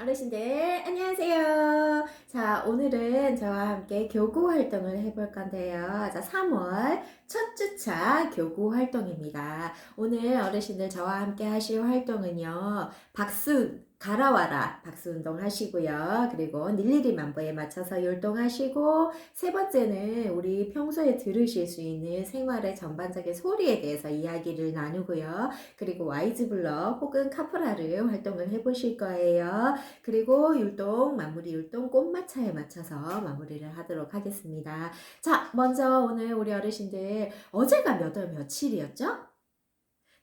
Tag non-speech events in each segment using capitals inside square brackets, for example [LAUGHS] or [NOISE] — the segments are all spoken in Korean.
어르신들 안녕하세요. 자 오늘은 저와 함께 교구 활동을 해볼 건데요. 자 3월 첫 주차 교구 활동입니다. 오늘 어르신들 저와 함께 하실 활동은요. 박수 갈아와라 박수 운동 하시고요. 그리고 일일이 만보에 맞춰서 율동하시고 세 번째는 우리 평소에 들으실 수 있는 생활의 전반적인 소리에 대해서 이야기를 나누고요. 그리고 와이즈 블러 혹은 카프라를 활동을 해보실 거예요. 그리고 율동, 마무리 율동 꽃마차에 맞춰서 마무리를 하도록 하겠습니다. 자, 먼저 오늘 우리 어르신들 어제가 몇 월 며칠이었죠?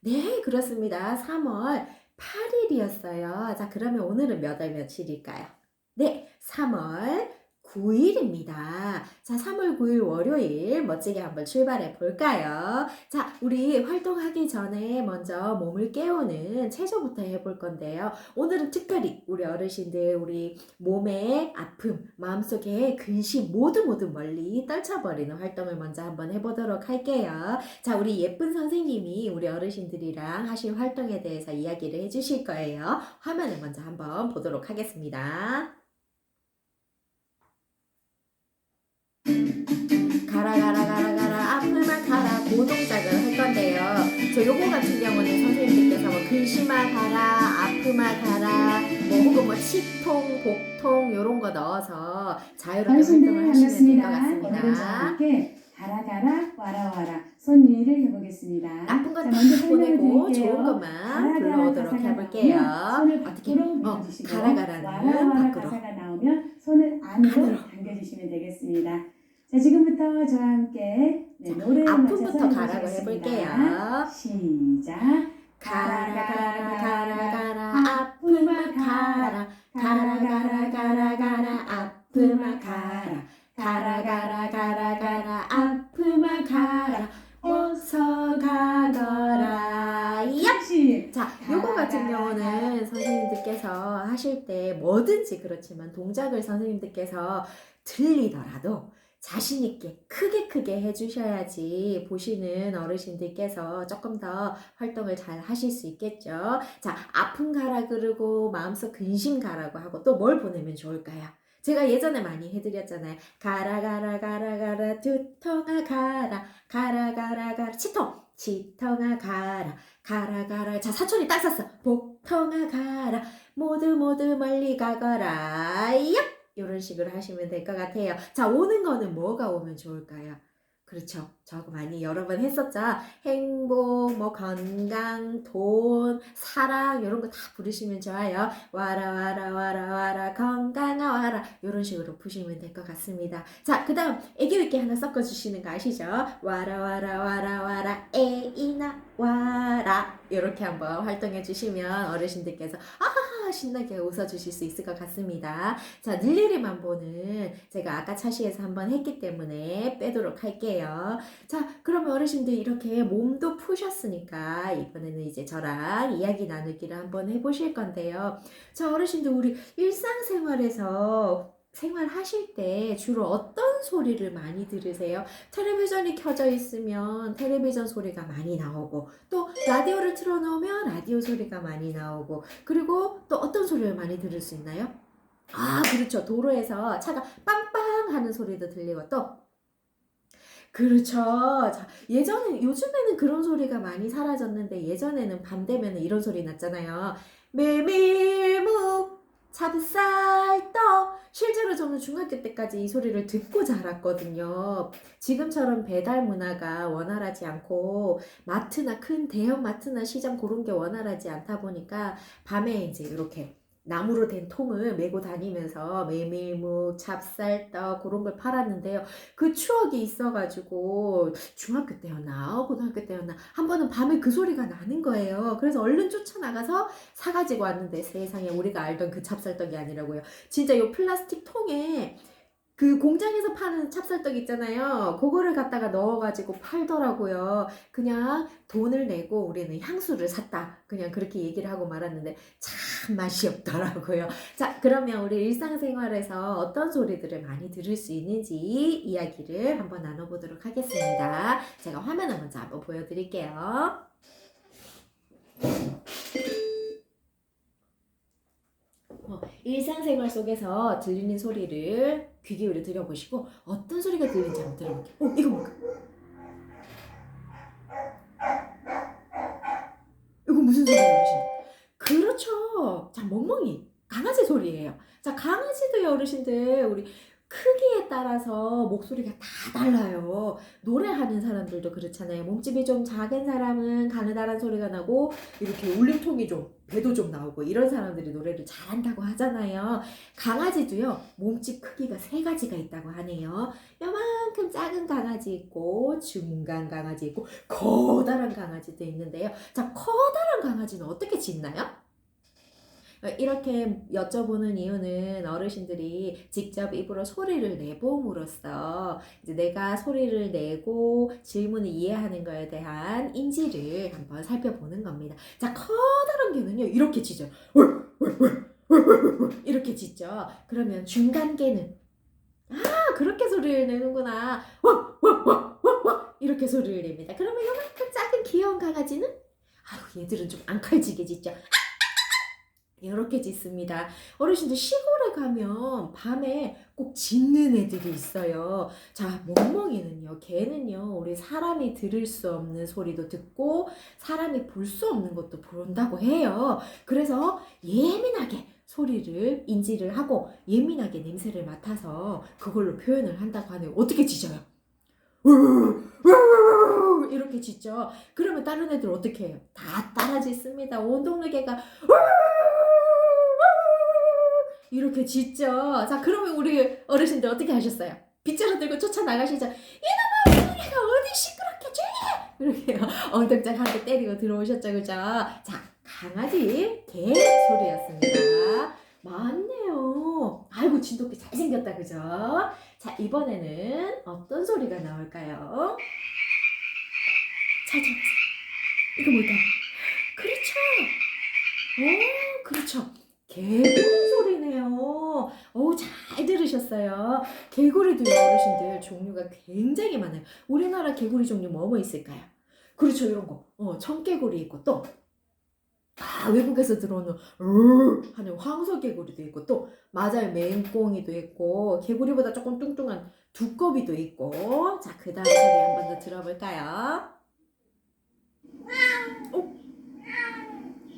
네, 그렇습니다. 3월 8일이었어요. 자, 그러면 오늘은 몇 월 며칠일까요? 네, 3월 9일입니다. 자, 3월 9일 월요일 멋지게 한번 출발해 볼까요? 자, 우리 활동하기 전에 먼저 몸을 깨우는 체조부터 해볼 건데요. 오늘은 특별히 우리 어르신들, 우리 몸의 아픔, 마음속에 근심 모두 모두 멀리 떨쳐버리는 활동을 먼저 한번 해보도록 할게요. 자, 우리 예쁜 선생님이 우리 어르신들이랑 하실 활동에 대해서 이야기를 해주실 거예요. 화면을 먼저 한번 보도록 하겠습니다. 가라 가라 가라 가라 아프마 가라 그 동작을 할 건데요. 저 요거 같은 경우는 선생님들께서 뭐 근심아 가라 아프마 가라 뭐 혹은 뭐 치통 복통 요런 거 넣어서 자유롭게 활동을 하시면 될 것 같습니다. 가라 가라 와라 와라 손 위를 해보겠습니다. 나쁜 건 자, 다 먼저 설명을 보내고. 좋은 것만 불러오도록 해볼게요. 손을 어떻게 어 가라 가라는 와라 와라 밖으로 가사가 나오면 손을 안으로, 안으로. 당겨주시면 되겠습니다. 자 지금부터 저와 함께 네, 아픔부터 맞춰서 가라고. 해볼게요. 시작. 가라 가라 가라 가라 아프마 가라 가라 가라 가라 가라 아프마 가라 가라 가라 가라 가라 아프마 가라 어서 가거라! 역시 자, 요거 같은 경우는 선생님들께서 하실 때 뭐든지 그렇지만 동작을 선생님들께서 들리더라도 자신 있게 크게 크게 해주셔야지 보시는 어르신들께서 조금 더 활동을 잘 하실 수 있겠죠. 자, 아픔 가라 그러고 마음속 근심 가라고 하고 또 뭘 보내면 좋을까요? 제가 예전에 많이 해드렸잖아요. 가라 가라 가라 가라 두통아 가라. 가라 가라 가라. 치통. 치통아 가라. 가라 가라. 자 사촌이 딱 샀어. 복통아 가라. 모두 모두 멀리 가거라. 얍 이런 식으로 하시면 될 것 같아요. 자 오는 거는 뭐가 오면 좋을까요? 그렇죠. 저거 많이 여러 번 했었죠. 행복 뭐 건강 돈 사랑 이런 거 다 부르시면 좋아요. 와라 와라 와라 와라 건강아 와라. 이런 식으로 푸시면 될 것 같습니다. 자 그 다음 애교 있게 하나 섞어 주시는 거 아시죠? 와라 와라 와라 와라. 에이나 와라 이렇게 한번 활동해 주시면 어르신들께서 아하하 신나게 웃어 주실 수 있을 것 같습니다. 자, 늘리리 만 보는 제가 아까 차시에서 한번 했기 때문에 빼도록 할게요. 자, 그러면 어르신들 이렇게 몸도 푸셨으니까 이번에는 이제 저랑 이야기 나누기를 한번 해보실 건데요. 자, 어르신들 우리 일상생활에서 생활하실 때 주로 어떤 소리를 많이 들으세요? 텔레비전이 켜져 있으면 텔레비전 소리가 많이 나오고 또 라디오를 틀어놓으면 라디오 소리가 많이 나오고 그리고 또 어떤 소리를 많이 들을 수 있나요? 아 그렇죠 도로에서 차가 빵빵 하는 소리도 들리고 또 그렇죠. 자, 예전에, 요즘에는 그런 소리가 많이 사라졌는데, 예전에는 밤 되면 이런 소리 났잖아요. 메밀묵, 찹쌀떡. 실제로 저는 중학교 때까지 이 소리를 듣고 자랐거든요. 지금처럼 배달 문화가 원활하지 않고, 마트나 큰 대형 마트나 시장 그런 게 원활하지 않다 보니까, 밤에 이제 이렇게 나무로 된 통을 메고 다니면서 메밀묵, 찹쌀떡 그런 걸 팔았는데요. 그 추억이 있어가지고 중학교 때였나 고등학교 때였나 한 번은 밤에 그 소리가 나는 거예요. 그래서 얼른 쫓아나가서 사가지고 왔는데 세상에 우리가 알던 그 찹쌀떡이 아니라고요. 진짜 요 플라스틱 통에 그 공장에서 파는 찹쌀떡 있잖아요. 그거를 갖다가 넣어가지고 팔더라고요. 그냥 돈을 내고 우리는 향수를 샀다. 그냥 그렇게 얘기를 하고 말았는데 참 맛이 없더라고요. [LAUGHS] 자, 그러면 우리 일상생활에서 어떤 소리들을 많이 들을 수 있는지 이야기를 한번 나눠보도록 하겠습니다. 제가 화면을 먼저 한번 보여드릴게요. 어, 일상생활 속에서 들리는 소리를 귀 기울여 들어보시고 어떤 소리가 들리는지 한번 들어볼게요. 어, 이거 뭘까? 이거 무슨 소리예요? 그렇죠. 자, 멍멍이. 강아지 소리예요. 자, 강아지도요, 어르신들. 우리 크기에 따라서 목소리가 다 달라요. 노래하는 사람들도 그렇잖아요. 몸집이 좀 작은 사람은 가느다란 소리가 나고, 이렇게 울림통이 좀, 배도 좀 나오고, 이런 사람들이 노래를 잘한다고 하잖아요. 강아지도요, 몸집 크기가 세 가지가 있다고 하네요. 요만큼 작은 강아지 있고, 중간 강아지 있고, 커다란 강아지도 있는데요. 자, 커다란 강아지는 어떻게 짖나요? 어, 이렇게 여쭤보는 이유는 어르신들이 직접 입으로 소리를 내봄으로써 이제 내가 소리를 내고 질문을 이해하는 것에 대한 인지를 한번 살펴보는 겁니다. 자, 커다란 개는요, 이렇게 짖어요. 이렇게 짖죠. 그러면 중간 개는 아, 그렇게 소리를 내는구나. 이렇게 소리를 냅니다. 그러면 요만큼 작은 귀여운 강아지는 아유, 얘들은 좀 앙칼지게 짖죠. 이렇게 짖습니다. 어르신들 시골에 가면 밤에 꼭 짖는 애들이 있어요. 자, 멍멍이는요, 개는요, 우리 사람이 들을 수 없는 소리도 듣고 사람이 볼 수 없는 것도 본다고 해요. 그래서 예민하게 소리를 인지를 하고 예민하게 냄새를 맡아서 그걸로 표현을 한다고 하네요. 어떻게 짖어요? 이렇게 짖죠. 그러면 다른 애들 어떻게 해요? 다 따라 짖습니다. 온 동네 개가 이렇게 짖죠. 자, 그러면 우리 어르신들 어떻게 하셨어요? 빗자루 들고 쫓아 나가시죠. 이놈아, 우리가 어디 시끄럽게 조용히 해! 이렇게 엉덩짝 한 대 때리고 들어오셨죠, 그죠? 자, 강아지 개 소리였습니다. 맞네요. 아이고, 진돗개 잘생겼다, 그죠? 자, 이번에는 어떤 소리가 나올까요? 잘 들어보세요. 이거 뭘까요? 그렇죠. 오, 그렇죠. 개구리 소리네요. 오, 잘 들으셨어요. 개구리도요, 어르신들 종류가 굉장히 많아요. 우리나라 개구리 종류 뭐뭐 있을까요? 그렇죠, 이런 거. 어, 청개구리 있고 또 아, 외국에서 들어오는 으 하는 황소개구리도 있고 또 맞아요 맹꽁이도 있고 개구리보다 조금 뚱뚱한 두꺼비도 있고 자 그 다음 소리 한번 더 들어볼까요? 어?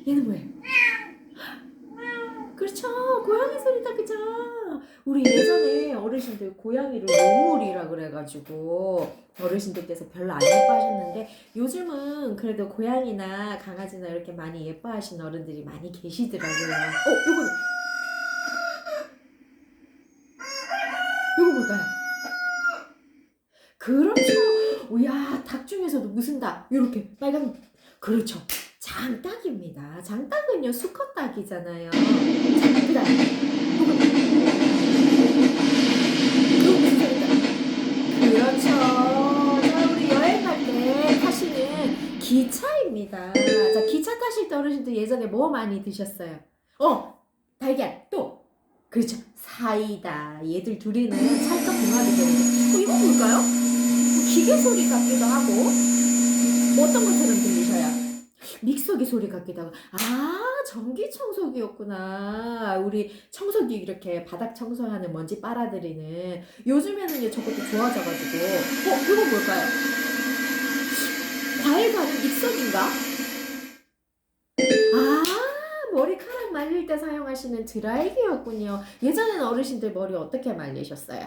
얘는 뭐예요? 그렇죠 고양이 소리다 그죠? 우리 예전에 어르신들 고양이를 노물이라 그래가지고 어르신들께서 별로 안 예뻐하셨는데 요즘은 그래도 고양이나 강아지나 이렇게 많이 예뻐하시는 어른들이 많이 계시더라고요. 어, 요거는 요거 뭘까요? 그렇죠. 야, 닭 중에서도 무슨 닭? 이렇게 빨간 그렇죠. 장닭입니다. 장닭은요 수컷 닭이잖아요. 자, 그다음 요거 무슨 소리일까요? 그렇죠. 자, 우리 여행 갈 때 타시는 기차입니다. 자, 기차 타실 때 어르신들 예전에 뭐 많이 드셨어요? 어, 달걀 또 그렇죠. 사이다. 얘들 둘이는 찰떡 궁합이 되는 어, 이건 뭘까요? 기계 소리 같기도 하고 뭐 어떤 것처럼 들리셔요? 믹서기 소리 같기도 하고 아 전기 청소기였구나 우리 청소기 이렇게 바닥 청소하는 먼지 빨아들이는 요즘에는요 저것도 좋아져가지고 어 이건 뭘까요? 과일 가는 믹서기인가? 아 머리카락 말릴 때 사용하시는 드라이기였군요 예전에는 어르신들 머리 어떻게 말리셨어요?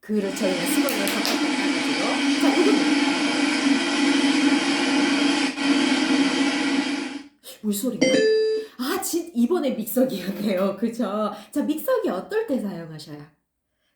그렇죠 수건으로 탁탁탁 가지고 자 이건 물소리가? 아, 진, 이번에 믹서기였네요. 그죠? 자, 믹서기 어떨 때 사용하셔요?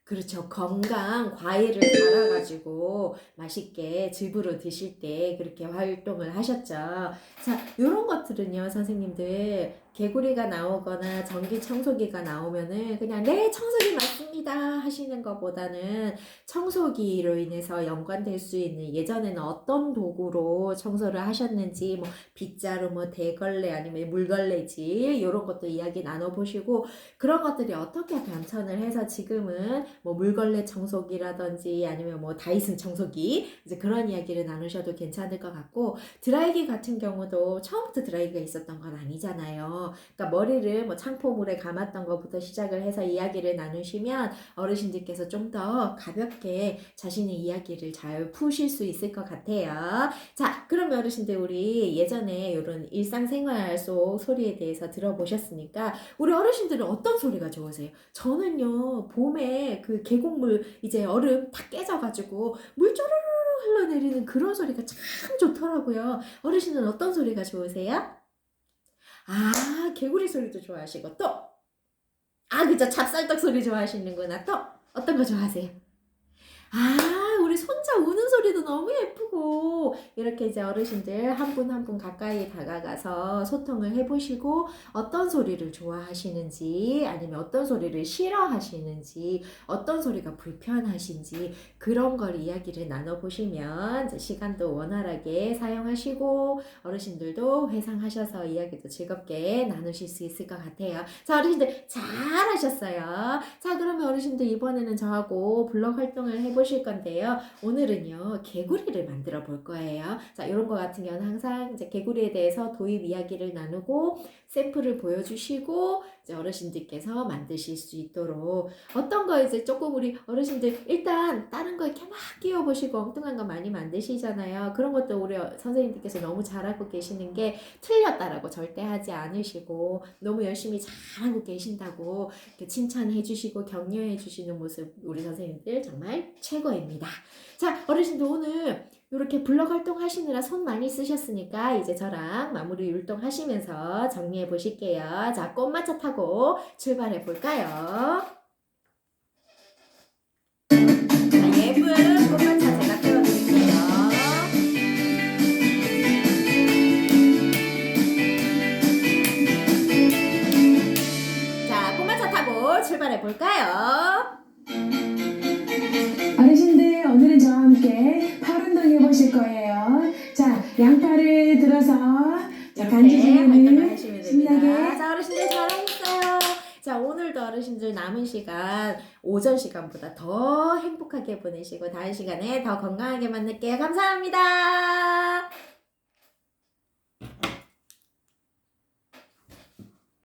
그렇죠. 건강 과일을 갈아가지고 맛있게 즙으로 드실 때 그렇게 활동을 하셨죠. 자, 요런 것들은요, 선생님들. 개구리가 나오거나 전기 청소기가 나오면은 그냥 네, 청소기 맞습니다 하시는 것보다는 청소기로 인해서 연관될 수 있는 예전에는 어떤 도구로 청소를 하셨는지 뭐 빗자루 뭐 대걸레 아니면 물걸레지 이런 것도 이야기 나눠보시고 그런 것들이 어떻게 변천을 해서 지금은 뭐 물걸레 청소기라든지 아니면 뭐 다이슨 청소기 이제 그런 이야기를 나누셔도 괜찮을 것 같고 드라이기 같은 경우도 처음부터 드라이기가 있었던 건 아니잖아요. 그러니까 머리를 뭐 창포물에 감았던 것부터 시작을 해서 이야기를 나누시면 어르신들께서 좀 더 가볍게 자신의 이야기를 잘 푸실 수 있을 것 같아요. 자, 그러면 어르신들 우리 예전에 이런 일상생활 속 소리에 대해서 들어보셨으니까 우리 어르신들은 어떤 소리가 좋으세요? 저는요 봄에 그 계곡물 이제 얼음 다 깨져가지고 물 쪼르르 흘러내리는 그런 소리가 참 좋더라고요. 어르신은 어떤 소리가 좋으세요? 아 개구리 소리도 좋아하시고 또 아, 그죠. 찹쌀떡 소리 좋아하시는구나. 또, 어떤 거 좋아하세요? 아, 우리 손자 우는 소리도 너무 예쁘고, 이렇게 이제 어르신들 한 분 한 분 가까이 다가가서 소통을 해보시고, 어떤 소리를 좋아하시는지, 아니면 어떤 소리를 싫어하시는지, 어떤 소리가 불편하신지, 그런 걸 이야기를 나눠보시면, 시간도 원활하게 사용하시고, 어르신들도 회상하셔서 이야기도 즐겁게 나누실 수 있을 것 같아요. 자, 어르신들 잘 하셨어요. 자, 그러면 어르신들 이번에는 저하고 블ог 활동을 해보실 건데요. 오늘은요, 개구리를 만들어 볼 거예요. 자, 이런 거 같은 경우는 항상 이제 개구리에 대해서 도입 이야기를 나누고, 샘플을 보여주시고, 이제 어르신들께서 만드실 수 있도록 어떤 거 이제 조금 우리 어르신들 일단 다른 거 이렇게 막 끼워 보시고 엉뚱한 거 많이 만드시잖아요. 그런 것도 우리 어- 선생님들께서 너무 잘하고 계시는 게 틀렸다라고 절대 하지 않으시고 너무 열심히 잘하고 계신다고 칭찬해 주시고 격려해 주시는 모습 우리 선생님들 정말 최고입니다. 자, 어르신들 오늘 이렇게 블ог 활동하시느라 손 많이 쓰셨으니까 이제 저랑 마무리 율동하시면서 정리해 보실게요. 자, 꽃마차 타고 출발해 볼까요? 자, 예쁜 꽃마차 제가 태워드릴게요. 자, 꽃마차 타고 출발해 볼까요? 어르신들 오늘은 저와 함께 거예요. 자 양팔을 들어서 자 하시면 됩니다. 신나게 자, 어르신들 잘하셨어요. 자, 오늘도 어르신들 남은 시간, 오전 시간보다 더 행복하게 보내시고, 다음 시간에 더 건강하게 만날게요. 감사합니다.